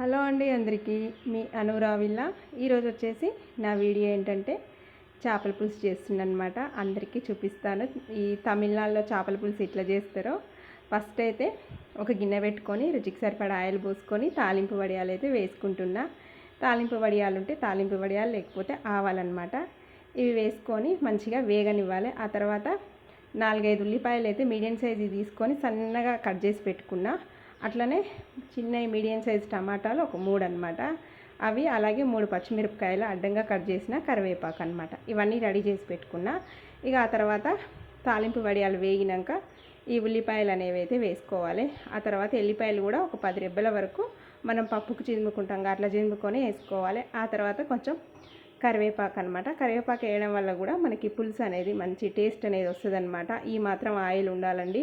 Hello అండి అందరికీ మీ అనురావిల్ల. ఈరోజు వచ్చేసి నా వీడియో ఏంటంటే చేపల పులుసు చేస్తుందనమాట అందరికీ చూపిస్తాను. ఈ తమిళనాడులో చేపల పులుసు ఎట్లా చేస్తారో. ఫస్ట్ అయితే ఒక గిన్నె పెట్టుకొని రుచికి సరిపడా ఆయిల్ పోసుకొని తాలింపు వడియాలు అయితే వేసుకుంటున్నా. తాలింపు వడియాలు ఉంటే తాలింపు వడియాలు లేకపోతే ఆవాలన్నమాట. ఇవి వేసుకొని మంచిగా వేగనివ్వాలి. ఆ తర్వాత నాలుగైదు ఉల్లిపాయలు అయితే మీడియం సైజు తీసుకొని సన్నగా కట్ చేసి పెట్టుకున్నా. అట్లనే చిన్న మీడియం సైజ్ టమాటాలు ఒక మూడు అనమాట అవి అలాగే మూడు పచ్చిమిరపకాయలు అడ్డంగా కట్ చేసిన కరివేపాకు అనమాట ఇవన్నీ రెడీ చేసి పెట్టుకున్నా. ఇక ఆ తర్వాత తాలింపు వడియాలు వేగినాక ఈ ఉల్లిపాయలు అనేవి అయితే వేసుకోవాలి. ఆ తర్వాత ఎల్లిపాయలు కూడా ఒక పది రెబ్బల వరకు మనం పప్పుకు చిదుముకుంటాం అట్లా చిదుముకొని వేసుకోవాలి. ఆ తర్వాత కొంచెం కరివేపాకు అనమాట కరివేపాకు వేయడం వల్ల కూడా మనకి పులుసు అనేది మంచి టేస్ట్ అనేది వస్తుంది ఈ మాత్రం ఆయిల్ ఉండాలండి.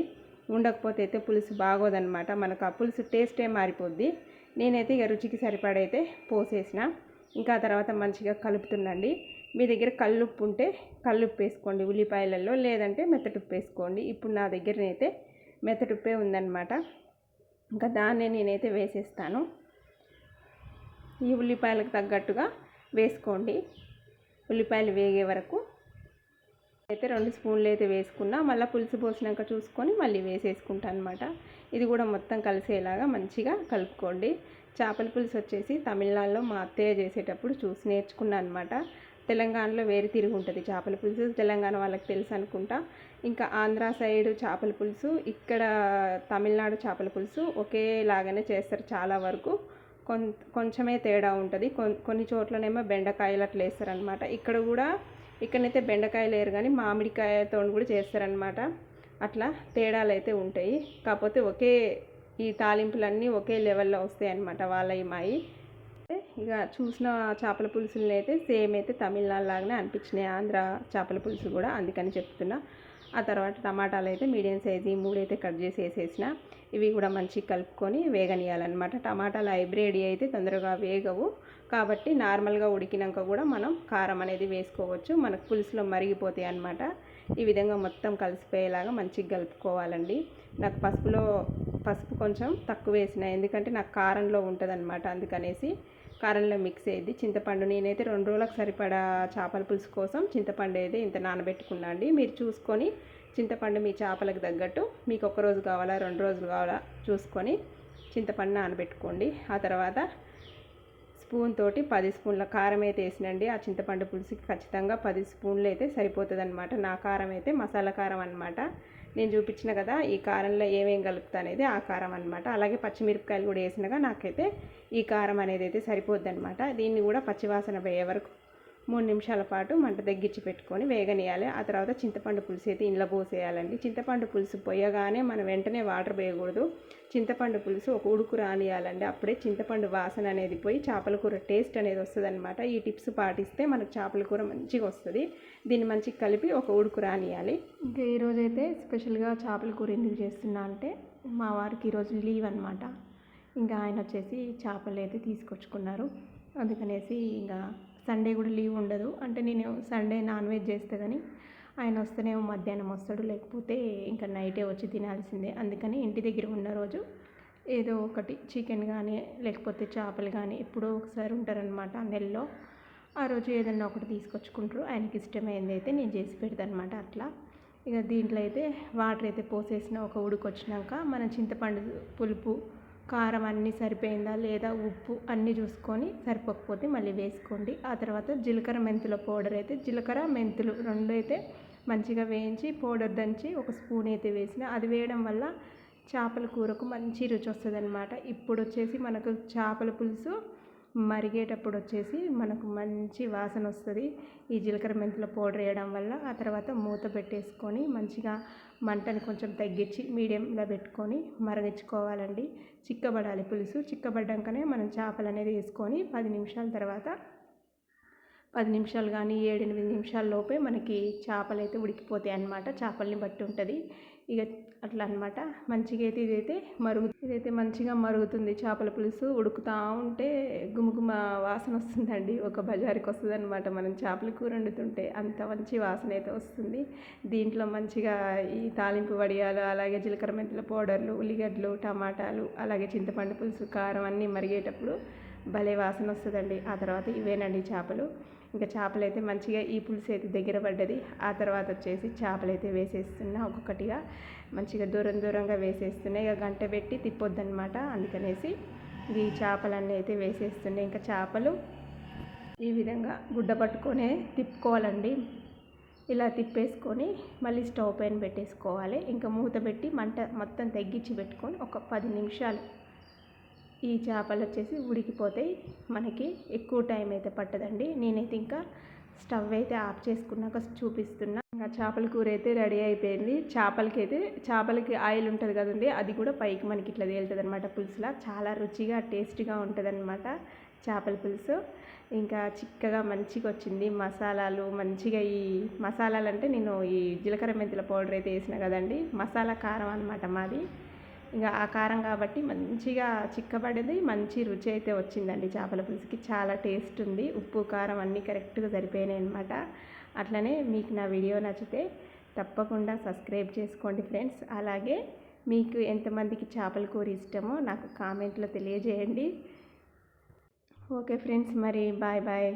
ఉండకపోతే అయితే పులుసు బాగోదనమాట మనకు ఆ పులుసు టేస్టే మారిపోద్ది. నేనైతే ఇక రుచికి సరిపడైతే పోసేసిన. ఇంకా తర్వాత మంచిగా కలుపుతుండండి. మీ దగ్గర కల్లుప్పు ఉంటే కల్లుప్పు వేసుకోండి ఉల్లిపాయలలో లేదంటే మెత్తటుప్పు వేసుకోండి. ఇప్పుడు నా దగ్గరనైతే మెత్తటుప్పే ఉందన్నమాట. ఇంకా దాన్నే నేనైతే వేసేస్తాను. ఈ ఉల్లిపాయలకు తగ్గట్టుగా వేసుకోండి. ఉల్లిపాయలు వేగే వరకు అయితే రెండు స్పూన్లు అయితే వేసుకున్నా మళ్ళీ పులుసు పోసినాక చూసుకొని మళ్ళీ వేసేసుకుంటాను అనమాట ఇది కూడా మొత్తం కలిసేలాగా మంచిగా కలుపుకోండి. చేపల పులుసు వచ్చేసి తమిళనాడులో మా అత్తయ్య చేసేటప్పుడు చూసి నేర్చుకున్నాను అనమాట తెలంగాణలో వేరే తిరిగి ఉంటుంది చేపల పులుసు. తెలంగాణ వాళ్ళకి తెలుసు అనుకుంటా. ఇంకా ఆంధ్ర సైడ్ చేపల పులుసు ఇక్కడ తమిళనాడు చేపల పులుసు ఒకేలాగానే చేస్తారు చాలా వరకు. కొంచెమే తేడా ఉంటుంది. కొన్ని చోట్లనేమో బెండకాయలు అట్లా వేస్తారనమాట ఇక్కడ కూడా ఇక్కడనైతే బెండకాయలు లేరు కానీ మామిడికాయతో కూడా చేస్తారనమాట అట్లా తేడాలు అయితే ఉంటాయి. కాకపోతే ఒకే ఈ తాలింపులన్నీ ఒకే లెవెల్లో వస్తాయి అన్నమాట వాళ్ళ మాయి. ఇక చూసిన చేపల పులుసులని అయితే సేమ్ అయితే తమిళనాడు లాగానే అనిపించినాయి. ఆంధ్ర చేపల పులుసు కూడా అందుకని చెప్తున్నా. ఆ తర్వాత టమాటాలు అయితే మీడియం సైజు మూడైతే కట్ చేసి వేసేసిన. ఇవి కూడా మంచిగా కలుపుకొని వేగనియాలన్నమాట టమాటాలు హైబ్రిడ్ అయితే తొందరగా వేగవు. కాబట్టి నార్మల్గా ఉడికినాక కూడా మనం కారం అనేది వేసుకోవచ్చు. మనకు పులుసులో మరిగిపోతాయి అనమాట ఈ విధంగా మొత్తం కలిసిపోయేలాగా మంచిగా కలుపుకోవాలండి. నాకు పసుపులో పసుపు కొంచెం తక్కువ వేసిన ఎందుకంటే నాకు కారంలో ఉంటుందనమాట అందుకనేసి. కారంలో మిక్స్ అయ్యింది. చింతపండు నేనైతే రెండు రోజులకు సరిపడా చేపల పులుసు కోసం చింతపండు అయితే ఇంత నానబెట్టుకున్నా అండి. మీరు చూసుకొని చింతపండు మీ చేపలకు తగ్గట్టు మీకు ఒక రోజు కావాలా రెండు రోజులు కావాలా చూసుకొని చింతపండు నానబెట్టుకోండి. ఆ తర్వాత స్పూన్ తోటి పది స్పూన్ల కారం అయితే వేసినండి. ఆ చింతపండు పులుసుకి ఖచ్చితంగా పది స్పూన్లు అయితే సరిపోతుంది అనమాట నా కారం అయితే మసాలా కారం అనమాట నేను చూపించిన కదా ఈ కారంలో ఏమేం కలుపుతా అనేది ఆ కారం అనమాట అలాగే పచ్చిమిరపకాయలు కూడా వేసినగా నాకైతే ఈ కారం అనేది అయితే సరిపోద్ది అనమాట దీన్ని కూడా పచ్చివాసన పోయే వరకు మూడు నిమిషాల పాటు మంట తగ్గించి పెట్టుకొని వేగనీయాలి ఆ తర్వాత చింతపండు పులుసు అయితే ఇంట్లో పోసేయాలండి. చింతపండు పులుసు పోయగానే మనం వెంటనే వాటర్ పోయకూడదు. చింతపండు పులుసు ఒక ఉడుకు రానియాలండి అప్పుడే చింతపండు వాసన అనేది పోయి చేపల కూర టేస్ట్ అనేది వస్తుంది అనమాట ఈ టిప్స్ పాటిస్తే మనకు చేపల కూర మంచిగా వస్తుంది. దీన్ని మంచిగా కలిపి ఒక ఉడుకు రానియాలి ఇంకా ఈరోజు అయితే స్పెషల్గా చేపల కూర ఎందుకు చేస్తున్నా అంటే మా వారికి ఈరోజు లీవ్ అనమాట ఇంకా ఆయన వచ్చేసి చేపలు అయితే తీసుకొచ్చుకున్నారు. అందుకనేసి ఇంకా సండే కూడా లీవ్ ఉండదు. అంటే నేను సండే నాన్ వెజ్ చేస్తే కానీ ఆయన వస్తేనేమో మధ్యాహ్నం వస్తాడు. లేకపోతే ఇంకా నైటే వచ్చి తినాల్సిందే. అందుకని ఇంటి దగ్గర ఉన్న రోజు ఏదో ఒకటి చికెన్ కానీ లేకపోతే చేపలు కానీ ఎప్పుడో ఒకసారి ఉంటారనమాట నెలలో. ఆ రోజు ఏదన్నా ఒకటి తీసుకొచ్చుకుంటారు. ఆయనకి ఇష్టమైంది అయితే నేను చేసి పెడతాను అనమాట అట్లా. ఇక దీంట్లో అయితే వాటర్ అయితే పోసేసిన ఒక ఉడికొచ్చినాక మనం చింతపండు పులుపు కారం అన్నీ సరిపోయిందా లేదా ఉప్పు అన్నీ చూసుకొని సరిపోకపోతే మళ్ళీ వేసుకోండి. ఆ తర్వాత జీలకర్ర మెంతుల పౌడర్ అయితే జీలకర్ర మెంతులు రెండు అయితే మంచిగా వేయించి పౌడర్ దంచి ఒక స్పూన్ అయితే వేసిన అది వేయడం వల్ల చేపల కూరకు మంచి రుచి వస్తుంది అనమాట ఇప్పుడు వచ్చేసి మనకు చేపల పులుసు మరిగేటప్పుడు వచ్చేసి మనకు మంచి వాసన వస్తుంది ఈ జీలకర్ర మెంతుల పౌడర్ వేయడం వల్ల ఆ తర్వాత మూత పెట్టేసుకొని మంచిగా మంటని కొంచెం తగ్గించి మీడియంలో పెట్టుకొని మరగించుకోవాలండి చిక్కబడాలి పులుసు. చిక్కబడ్డాకనే మనం చేపలు అనేది వేసుకొని పది నిమిషాల తర్వాత పది నిమిషాలు కానీ ఏడెనిమిది నిమిషాల లోపే మనకి చేపలు అయితే ఉడికిపోతాయి అన్నమాట చేపల్ని బట్టి ఉంటుంది. ఇక అట్లా అనమాట మంచిగా అయితే ఇదైతే మరుగు ఇదైతే మంచిగా మరుగుతుంది. చేపల పులుసు ఉడుకుతూ ఉంటే గుమగుమ వాసన వస్తుందండి. ఒక బజారుకి వస్తుంది అనమాట మనం చేపల కూర వండుతుంటే అంత మంచి వాసన అయితే వస్తుంది. దీంట్లో మంచిగా ఈ తాలింపు వడియాలు అలాగే జీలకర్ర మెంతుల పౌడర్లు ఉల్లిగడ్డలు టమాటాలు అలాగే చింతపండు పులుసు కారం అన్నీ మరిగేటప్పుడు భలే వాసన వస్తుందండి. ఆ తర్వాత ఇవేనండి చేపలు. ఇంకా చేపలు అయితే మంచిగా ఈ పులుసు అయితే దగ్గర పడ్డది. ఆ తర్వాత వచ్చేసి చేపలు అయితే వేసేస్తున్నా ఒక్కొక్కటిగా. మంచిగా దూరం దూరంగా వేసేస్తున్నాయి ఇక గంట పెట్టి తిప్పొద్దనమాట అందుకనేసి ఈ చేపలన్నీ అయితే వేసేస్తున్నాయి ఇంకా చేపలు ఈ విధంగా గుడ్డ పట్టుకొనే తిప్పుకోవాలండి. ఇలా తిప్పేసుకొని మళ్ళీ స్టవ్ పైన పెట్టేసుకోవాలి. ఇంకా మూత పెట్టి మంట మొత్తం తగ్గించి పెట్టుకొని ఒక పది నిమిషాలు ఈ చేపలు వచ్చేసి ఉడికిపోతాయి. మనకి ఎక్కువ టైం అయితే పట్టదండి. నేనైతే ఇంకా స్టవ్ అయితే ఆఫ్ చేసుకున్నాక చూపిస్తున్నా. ఇంకా చేపల కూర అయితే రెడీ అయిపోయింది. చేపలకి అయితే చేపలకి ఆయిల్ ఉంటుంది కదండి అది కూడా పైకి మనకి ఇట్లా తేలుతుంది అనమాట పులుసులా. చాలా రుచిగా టేస్ట్గా ఉంటుంది అనమాట చేపల పులుసు. ఇంకా చిక్కగా మంచిగా వచ్చింది. మసాలాలు మంచిగా ఈ మసాలాలు అంటే నేను ఈ జీలకర్ర మెంతుల పౌడర్ అయితే వేసిన కదండి. మసాలా కారం అనమాట మాది. ఇంకా ఆ కారం కాబట్టి మంచిగా చిక్కబడింది మంచి రుచి అయితే వచ్చిందండి చేపల పులుసుకి. చాలా టేస్ట్ ఉంది. ఉప్పు కారం అన్నీ కరెక్ట్గా సరిపోయినాయి అనమాట అట్లనే మీకు నా వీడియో నచ్చితే తప్పకుండా సబ్స్క్రైబ్ చేసుకోండి ఫ్రెండ్స్. అలాగే మీకు ఎంతమందికి చేపల కూర ఇష్టమో నాకు కామెంట్లో తెలియజేయండి. ఓకే ఫ్రెండ్స్ మరి బాయ్ బాయ్.